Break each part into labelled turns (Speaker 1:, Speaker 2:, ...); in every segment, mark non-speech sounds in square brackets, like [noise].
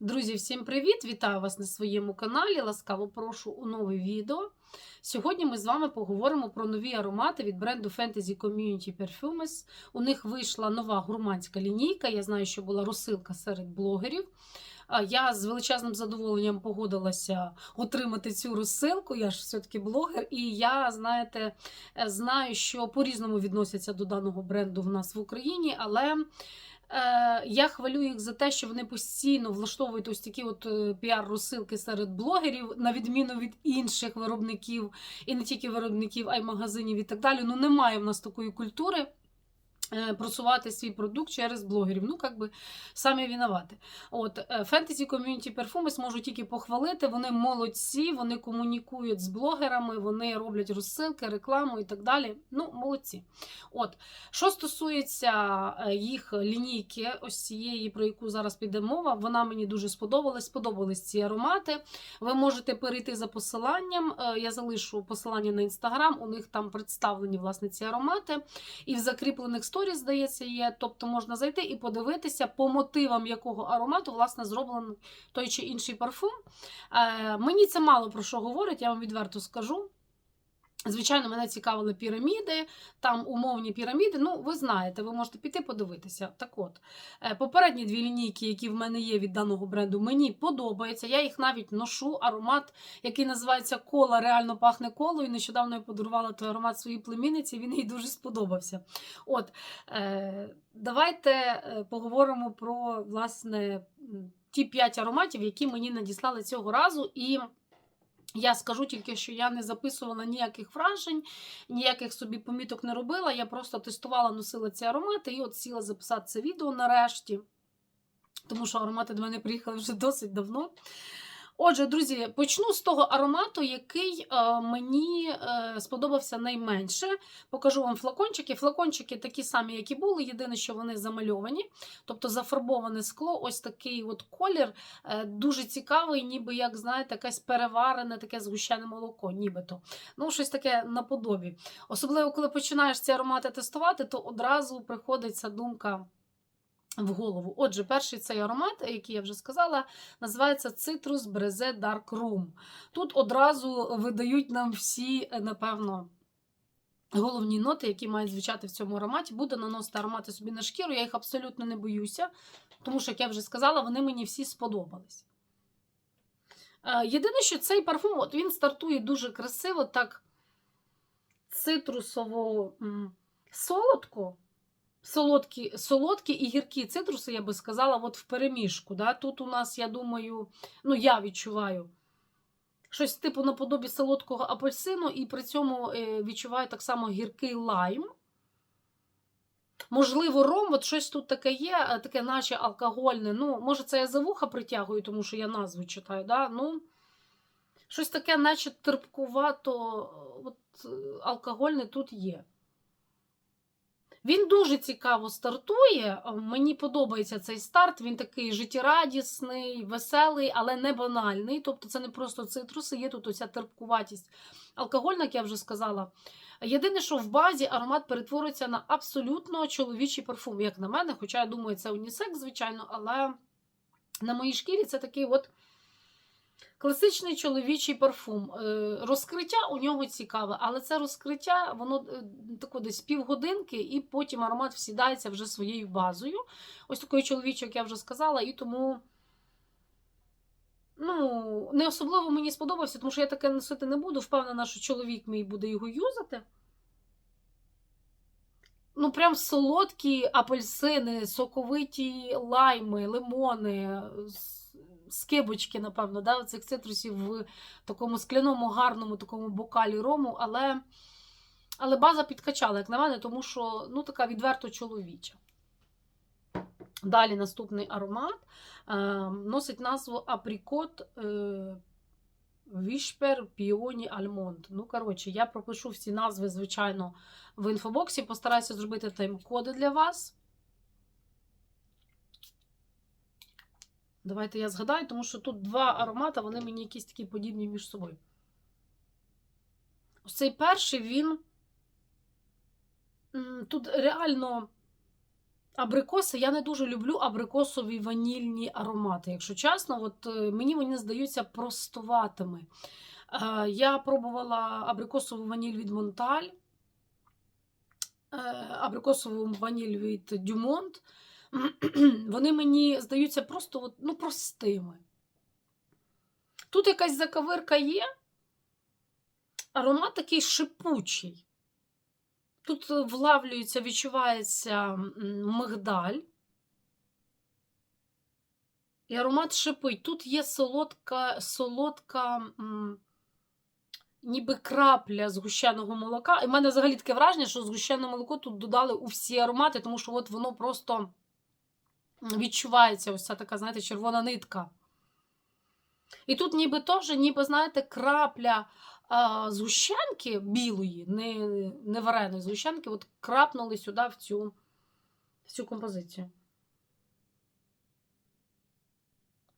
Speaker 1: Друзі, всім привіт! Вітаю вас на своєму каналі. Ласкаво прошу у нове відео. Сьогодні ми з вами поговоримо про нові аромати від бренду Fantasy Community Perfumes. У них вийшла нова гурманська лінійка. Я знаю, що була розсилка серед блогерів. Я з величезним задоволенням погодилася отримати цю розсилку. Я ж все-таки блогер, і я, знаєте, е, знаю, що по-різному відносяться до даного бренду в нас в Україні, але. Е, Я хвалю їх за те, що вони постійно влаштовують ось такі от е, піар-розсилки серед блогерів, на відміну від інших виробників, і не тільки виробників, а й магазинів і так далі. Ну немає в нас такої культури. Е, Просувати свій продукт через блогерів. Ну, як би самі винувати. От Fantasy Community Perfumes можу тільки похвалити. Вони молодці, вони комунікують з блогерами, вони роблять розсилки, рекламу і так далі. Ну, молодці. От, що стосується е, їх лінійки, ось цієї, про яку зараз піде мова, вона мені дуже сподобалась. Сподобались ці аромати. Ви можете перейти за посиланням. е, Я залишу посилання на інстаграм. У них там представлені власне ці аромати. І в закріплених сторіс, здається, є. Тобто можна зайти і подивитися, по мотивам якого аромату власне зроблений той чи інший парфум. Е, Мені це мало про що говорить, я вам відверто скажу. Звичайно, мене цікавили піраміди, там умовні піраміди. Ну, ви знаєте, ви можете піти подивитися. Так от, е, попередні дві лінійки, які в мене є від даного бренду, мені подобаються. Я їх навіть ношу. Аромат, який називається кола, реально пахне колою. Нещодавно я подарувала той аромат своїй племінниці, він їй дуже сподобався. От, е, давайте е, поговоримо про власне ті п'ять ароматів, які мені надіслали цього разу. І я скажу тільки, що я не записувала ніяких вражень, ніяких собі поміток не робила. Я просто тестувала, носила ці аромати і от сіла записати це відео нарешті. Тому що аромати до мене приїхали вже досить давно. Отже, друзі, почну з того аромату, який е, мені е, сподобався найменше. Покажу вам флакончики. Флакончики такі самі, як і були. Єдине, що вони замальовані, тобто зафарбоване скло, ось такий от колір. Е, дуже цікавий, ніби, як знаєте, якесь переварене, таке згущене молоко, нібито. Ну, щось таке наподобі. Особливо, коли починаєш ці аромати тестувати, то одразу приходиться думка. В голову. Отже, перший цей аромат, який я вже сказала, називається Citrus Breze Dark Room. Тут одразу видають нам всі, е, напевно, головні ноти, які мають звучати в цьому ароматі. Буду наносити аромати собі на шкіру. Я їх абсолютно не боюся, тому що, як я вже сказала, вони мені всі сподобались. Е, Єдине, що цей парфум от він стартує дуже красиво, так цитрусово солодко. Солодкі, солодкі і гіркі цитруси, я би сказала, от в переміжку. Да? Тут у нас, я думаю, ну я відчуваю щось типу наподобі солодкого апельсину, і при цьому е, відчуваю так само гіркий лайм. Можливо, ром, от щось тут таке є, е, таке наче алкогольне. Ну, може, це я за вуха притягую, тому що я назву читаю. Да? Ну, щось таке, наче терпкувато, от, е, алкогольне тут є. Він дуже цікаво стартує. Мені подобається цей старт. Він такий життєрадісний, веселий, але не банальний. Тобто це не просто цитруси, є тут оця терпкуватість алкогольна, як я вже сказала. Єдине, що в базі аромат перетворюється на абсолютно чоловічий парфум, як на мене. Хоча я думаю, це унісек, звичайно, але на моїй шкірі це такий от. Класичний чоловічий парфум. Е, Розкриття у нього цікаве, але це розкриття, воно е, тако десь півгодинки, і потім аромат всідається вже своєю базою. Ось такий чоловічий, як я вже сказала, і тому ну, не особливо мені сподобався, тому що я таке носити не буду. Впевнена, що чоловік мій буде його юзати. Ну, прям солодкі апельсини, соковиті лайми, лимони, с- скибочки, напевно, да, цих цитрусів в такому скляному, гарному такому бокалі рому, але, але база підкачала, як на мене, тому що ну, така відверто чоловіча. Далі наступний аромат е, носить назву Апрікот е, Вішпер Піоні Альмонд. Ну, коротше, я пропишу всі назви, звичайно, в інфобоксі. Постараюся зробити тайм-коди для вас. Давайте я згадаю, тому що тут два аромати, вони мені якісь такі подібні між собою. Ось цей перший він. Тут реально Абрикоси, я не дуже люблю абрикосові ванільні аромати. Якщо чесно, от е, мені вони здаються простуватими. Е, Я пробувала абрикосову ваніль від Монталь, е, абрикосову ваніль від Дюмонт. [clears throat] Вони мені здаються просто ну, простими. Тут якась закавирка є, аромат такий шипучий. Тут е, влавлюється, відчувається мигдаль. І аромат шипить. Тут є солодка, солодка, ніби крапля згущеного молока. І в мене взагалі таке враження, що згущене молоко тут додали у всі аромати, тому що от воно просто відчувається ось ця така, знаєте, червона нитка. І тут ніби теж, ніби, знаєте, крапля а, згущенки білої, не, не вареної згущенки, от крапнули сюди в цю, в цю композицію.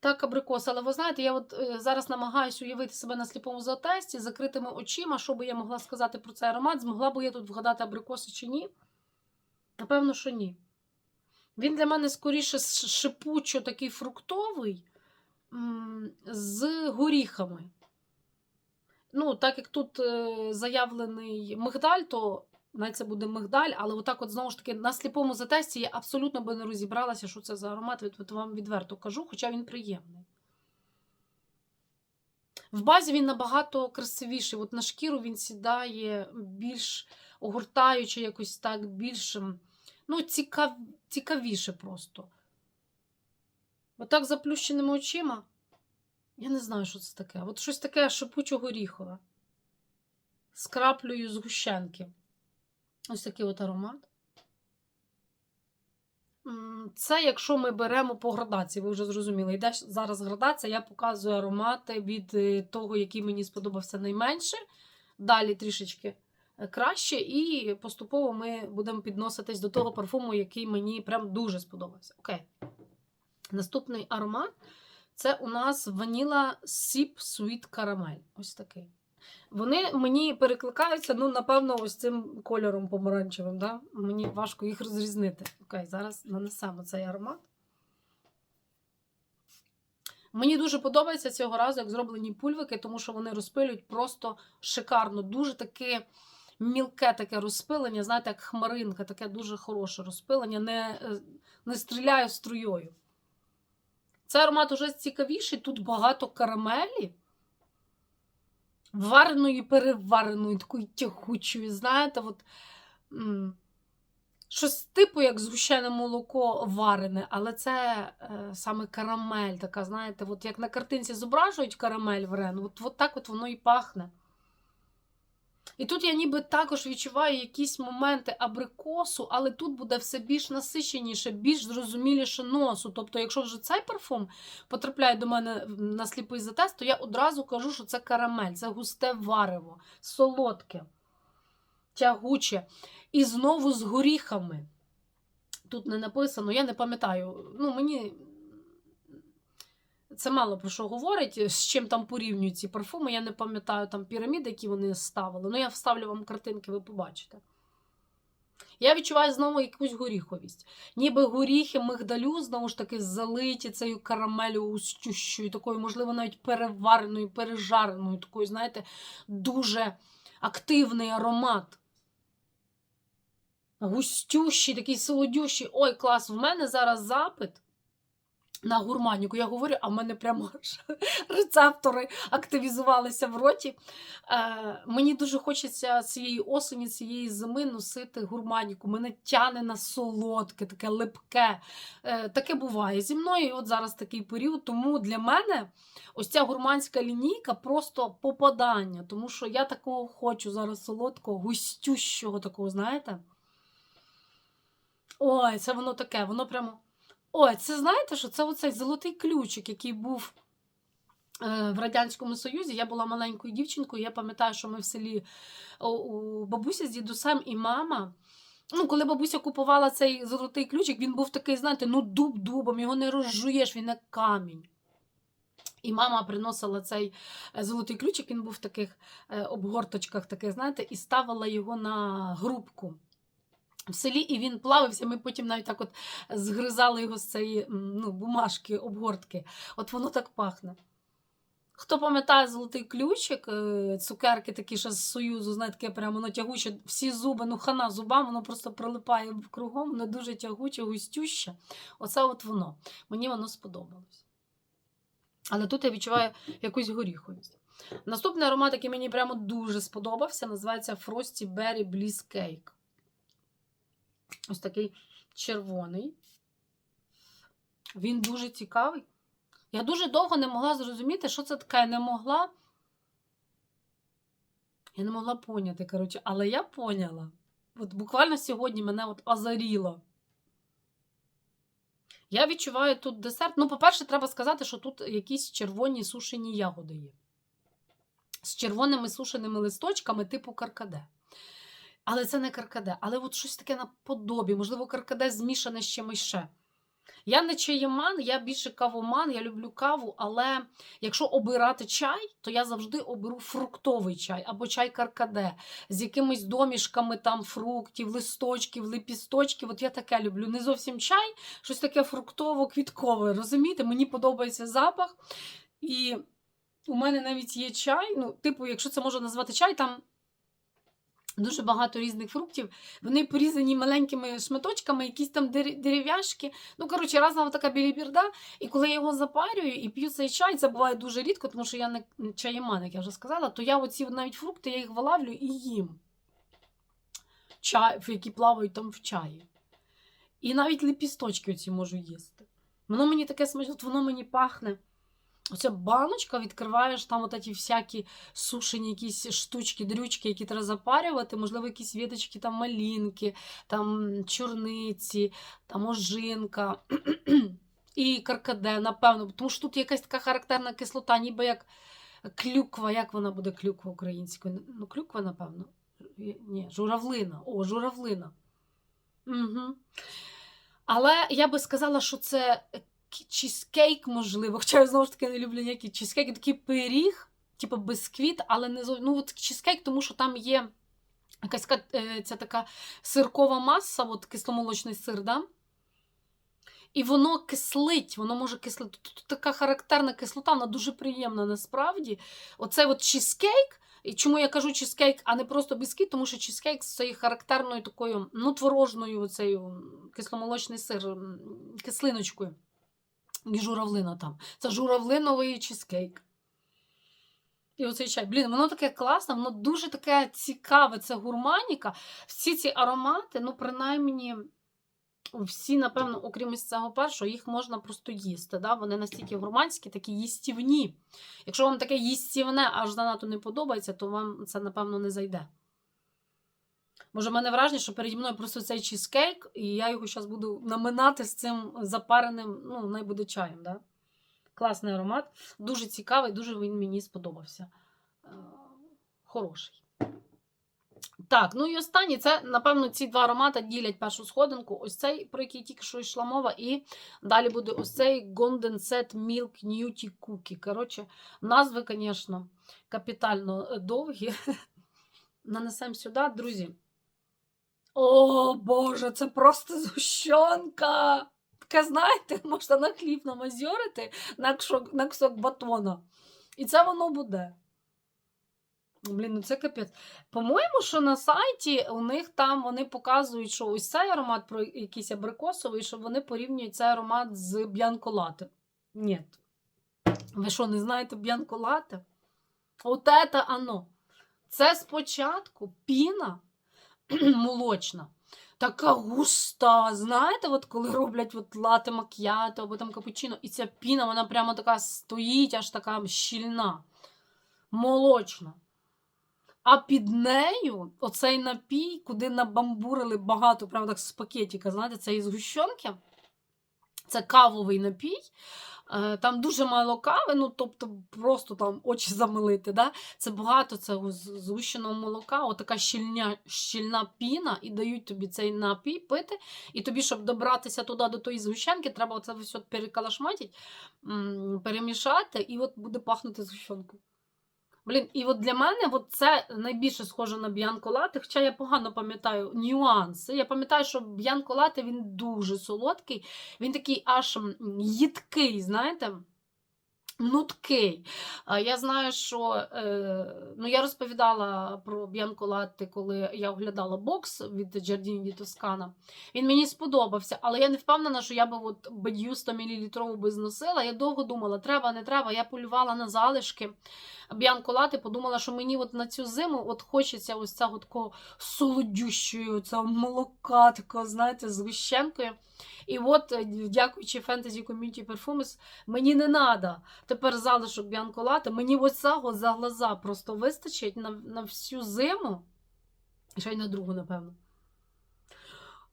Speaker 1: Так, абрикос, але ви знаєте, я от е, зараз намагаюся уявити себе на сліпому затесті з закритими очима, що би я могла сказати про цей аромат, змогла би я тут вгадати абрикоси чи ні? Напевно, що ні. Він для мене скоріше шипучо такий фруктовий з горіхами. Ну, так як тут е, заявлений мигдаль, то навіть це буде мигдаль, але отак, от знову ж таки, на сліпому затесті я абсолютно би не розібралася, що це за аромат, від, вам відверто кажу, хоча він приємний. В базі він набагато красивіший. От на шкіру він сідає більш огортаючи, якось так, більш м, ну, цікав, цікавіше просто. Отак заплющеними очима. Я не знаю, що це таке. От щось таке шипучо-горіхове. З краплею згущенки. Ось такий от аромат. Це якщо ми беремо по градації, ви вже зрозуміли. Йде зараз градація, я показую аромати від е, того, який мені сподобався найменше. Далі трішечки краще, і поступово ми будемо підноситись до того парфуму, який мені прям дуже сподобався. Окей. Наступний аромат це у нас ваніла Sip Sweet Caramel. Ось такий. Вони мені перекликаються, ну, напевно, ось цим кольором помаранчевим. Да? Мені важко їх розрізнити. Окей, зараз нанесемо цей аромат. Мені дуже подобається цього разу, як зроблені пульвики, тому що вони розпилюють просто шикарно. Дуже таке мілке таке розпилення, знаєте, як хмаринка, таке дуже хороше розпилення, не, е, не стріляє струєю. Цей аромат уже цікавіший, тут багато карамелі. Вареної, перевареної, такої тягучої, знаєте, от, щось типу, як згущене молоко варене, але це е, саме карамель, така, знаєте, от як на картинці зображують карамель варену, от, от так от воно і пахне. І тут я ніби також відчуваю якісь моменти абрикосу, але тут буде все більш насиченіше, більш зрозуміліше носу. Тобто, якщо вже цей парфум потрапляє до мене на сліпий затест, то я одразу кажу, що це карамель, це густе варево, солодке, тягуче. І знову з горіхами. Тут не написано, я не пам'ятаю. Ну, мені це мало про що говорить, з чим там порівнюють ці парфуми. Я не пам'ятаю там піраміди, які вони ставили. Ну, я вставлю вам картинки, ви побачите. Я відчуваю знову якусь горіховість. Ніби горіхи мигдалю, знову ж таки, залиті цією карамелю густющою, такою, можливо, навіть перевареною, пережареною, такою, знаєте, дуже активний аромат. Густющий, такий солодющий. Ой, клас, в мене зараз запит на гурманіку. Я говорю, а в мене прямо [laughs] рецептори активізувалися в роті. Е, мені дуже хочеться цієї осені, цієї зими носити гурманіку. Мене тяне на солодке, таке липке. Е, таке буває зі мною. І от зараз такий період. Тому для мене ось ця гурманська лінійка просто попадання. Тому що я такого хочу зараз солодкого, густющого такого, знаєте? Ой, це воно таке, воно прямо. Ой, це знаєте, що це оцей золотий ключик, який був е, в Радянському Союзі. Я була маленькою дівчинкою. Я пам'ятаю, що ми в селі у, бабуся з дідусем і мама. Ну, коли бабуся купувала цей золотий ключик, він був такий, знаєте, ну дуб дубом, його не розжуєш, він як камінь. І мама приносила цей е, золотий ключик, він був в таких е, обгорточках, таких, знаєте, і ставила його на грубку. В селі, і він плавився. Ми потім навіть так от згризали його з цієї ну, бумажки, обгортки. От воно так пахне. Хто пам'ятає золотий ключик, е, цукерки такі ще з Союзу, знаєте, таке прямо воно тягуче, всі зуби, ну хана зубам, воно просто прилипає кругом, воно дуже тягуче, густюще. Оце от воно. Мені воно сподобалось. Але тут я відчуваю якусь горіховість. Наступний аромат, який мені прямо дуже сподобався, називається Frosty Berry Bliss Cake. Ось такий червоний. Він дуже цікавий. Я дуже довго не могла зрозуміти, що це таке. Не могла. Я не могла поняти, коротше, але я поняла. От буквально сьогодні мене от озаріло. Я відчуваю тут десерт. Ну, по-перше, треба сказати, що тут якісь червоні сушені ягоди є. З червоними сушеними листочками, типу каркаде. Але це не каркаде, але от щось таке наподобі, можливо, каркаде змішане з чимось ще. Я не чаєман, я більше кавоман, я люблю каву, але якщо обирати чай, то я завжди оберу фруктовий чай або чай каркаде з якимись домішками там фруктів, листочків, лепісточків. От я таке люблю. Не зовсім чай, щось таке фруктово-квіткове. Розумієте? Мені подобається запах. І у мене навіть є чай. Ну, типу, якщо це можна назвати чай, там. Дуже багато різних фруктів. Вони порізані маленькими шматочками, якісь там дерев'яшки. Ну, коротше, разна така білібірда. І коли я його запарюю і п'ю цей чай, це буває дуже рідко, тому що я не чаєман, як я вже сказала, то я оці навіть фрукти я їх вилавлю і їм. Чай, які плавають там в чаї. І навіть лепісточки оці можу їсти. Воно мені таке смачне, воно мені пахне. Оця баночка, відкриваєш там от ті всякі сушені якісь штучки, дрючки, які треба запарювати, можливо, якісь віточки, там малінки, там чорниці, там ожинка і каркаде, напевно, тому що тут якась така характерна кислота, ніби як клюква. Як вона буде клюква українською? Ну, клюква, напевно. Ні, журавлина. О, журавлина. Угу. Але я би сказала, що це чізкейк, можливо. Хоча я знову ж таки не люблю ніякий чізкейк, такий пиріг, типу бісквіт, але не. Ну, от чізкейк, тому що там є якась е, ця така сиркова маса, от кисломолочний сир, да? І воно кислить, воно може кислити. Тут така характерна кислота, вона дуже приємна насправді. Оцей от чізкейк. І чому я кажу чізкейк, а не просто бісквіт, тому що чізкейк з цією характерною такою, ну, творожною, оцею кисломолочний сир, кислиночкою. І журавлина там. Це журавлиновий чізкейк. І оцей чай. Блін, воно таке класне, воно дуже таке цікаве, це гурманіка. Всі ці аромати, ну, принаймні, всі, напевно, окрім ось цього першого, їх можна просто їсти. Да? Вони настільки гурманські, такі їстівні. Якщо вам таке їстівне аж занадто не подобається, то вам це, напевно, не зайде. Може, в мене враження, що переді мною просто цей чізкейк, і я його зараз буду наминати з цим запареним, ну, най буде чаєм. Да? Класний аромат. Дуже цікавий, дуже він мені сподобався. Е, Хороший. Так, ну і останній, це, напевно, ці два аромати ділять першу сходинку. Ось цей, про який тільки що йшла мова, і далі буде ось цей Golden Milk Nutty Cookie. Коротше, назви, звісно, капітально довгі. [laughs] Нанесемо сюди, друзі. О, Боже, це просто згущенка. Таке, знаєте, [laughs] можна на хліб намазьорити на кшок, на кусок батона. І це воно буде. Блін, ну це капець. По-моєму, що на сайті у них там вони показують, що ось цей аромат про якийсь абрикосовий, що вони порівнюють цей аромат з б'янколате. Ні. Ви що, не знаєте б'янколате? От це оно. Це спочатку піна [clears throat] молочна. Така густа, знаєте, от коли роблять от лате макіато або там капучино, і ця піна, вона прямо така стоїть, аж така щільна, молочна. А під нею оцей напій, куди набамбурили багато, правда, з пакетика, знаєте, це із гущонки. Це кавовий напій. Е, Там дуже мало кави, ну тобто просто там очі замилити. Да? Це багато цього згущеного молока, отака щільня, щільна піна, і дають тобі цей напій пити. І тобі, щоб добратися туди до тої згущенки, треба це все перекалашматити, перемішати, і от буде пахнути згущенкою. Блін, і от для мене от це найбільше схоже на Б'янко Лате, хоча я погано пам'ятаю нюанси. Я пам'ятаю, що Б'янко Лате він дуже солодкий, він такий аж їдкий, знаєте. Нуткий. Я знаю, що е, ну, я розповідала про Б'янко Латте, коли я оглядала бокс від di Toscana. Він мені сподобався, але я не впевнена, що я би от бадью 100 мл би зносила. Я довго думала, треба, не треба. Я полювала на залишки Б'янко Латте, подумала, що мені от на цю зиму от хочеться ось цього такого солодющого, цього молока, такого, знаєте, з вищенкою. І от, е, дякуючи Fantasy Community Perfumes, мені не треба тепер залишок Б'янко Латте. Мені ось цього за глаза просто вистачить на, на всю зиму. Ще й на другу, напевно.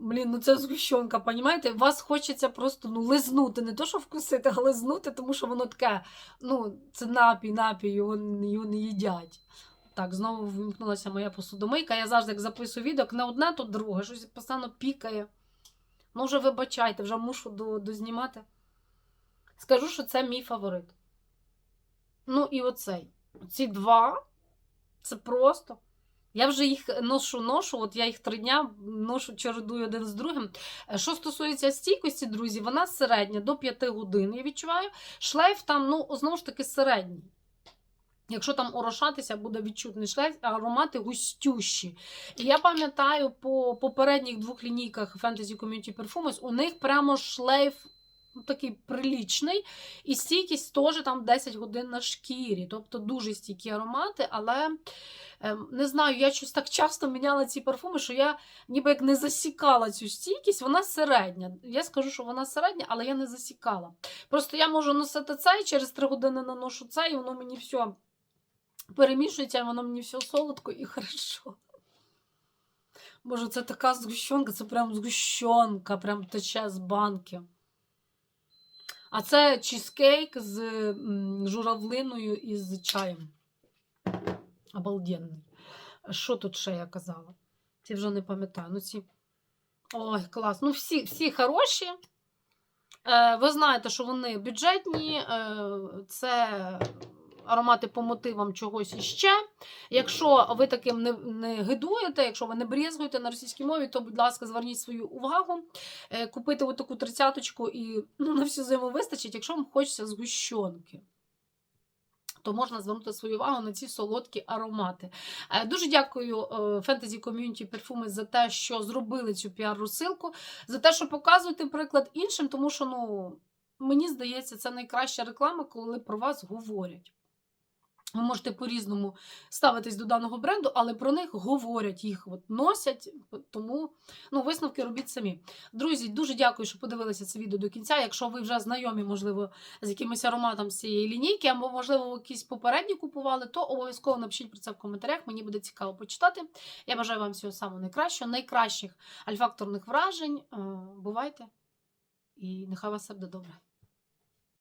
Speaker 1: Блін, ну це згущенка, понімаєте? Вас хочеться просто ну, лизнути, не то, що вкусити, а лизнути, тому що воно таке, ну, це напій, напій, його, його не їдять. Так, знову вимкнулася моя посудомийка. Я завжди як записую відео, не одне, то друге, щось постійно пікає. Ну, вже вибачайте, вже мушу до, дознімати. Скажу, що це мій фаворит. Ну, і оцей. Ці два. Це просто. Я вже їх ношу, ношу, от я їх три дня ношу, чередую один з другим. Е, Що стосується стійкості, друзі, вона середня до 5 годин, я відчуваю. Шлейф там, ну, знову ж таки, середній. Якщо там орошатися, буде відчутний шлейф, аромати густющі. І я пам'ятаю по попередніх двох лінійках Fantasy Community Perfumes, у них прямо шлейф такий прилічний, і стійкість теж там 10 годин на шкірі. Тобто дуже стійкі аромати, але ем, не знаю, я щось так часто міняла ці парфуми, що я ніби як не засікала цю стійкість, вона середня. Я скажу, що вона середня, але я не засікала. Просто я можу носити цей, через 3 години наношу цей, і воно мені все перемішується, і воно мені все солодко і хорошо. Боже, це така згущенка, це прям згущенка, прям тече з банки. А це чізкейк з журавлиною і з чаєм. Обалденний. Що тут ще я казала? Ці вже не пам'ятаю. Ну, ці... Ой, клас. Ну, всі, всі хороші. Е, ви знаєте, що вони бюджетні. Е, це аромати по мотивам чогось іще. Якщо ви таким не, не гидуєте, якщо ви не брезгуєте на російській мові, то, будь ласка, зверніть свою увагу. Е, Купити отаку тридцяточку і ну, на всю зиму вистачить, якщо вам хочеться згущенки. То можна звернути свою увагу на ці солодкі аромати. Е, Дуже дякую Fantasy Community Perfumes за те, що зробили цю піар-розсилку, за те, що показуєте приклад іншим, тому що, ну, мені здається, це найкраща реклама, коли про вас говорять. Ви можете по-різному ставитись до даного бренду, але про них говорять, їх от носять, тому ну, висновки робіть самі. Друзі, дуже дякую, що подивилися це відео до кінця. Якщо ви вже знайомі, можливо, з якимось ароматом з цієї лінійки, або, можливо, якісь попередні купували, то обов'язково напишіть про це в коментарях. Мені буде цікаво почитати. Я бажаю вам всього самого найкращого, найкращих альфакторних вражень. Е, Бувайте! І нехай вас все буде добре.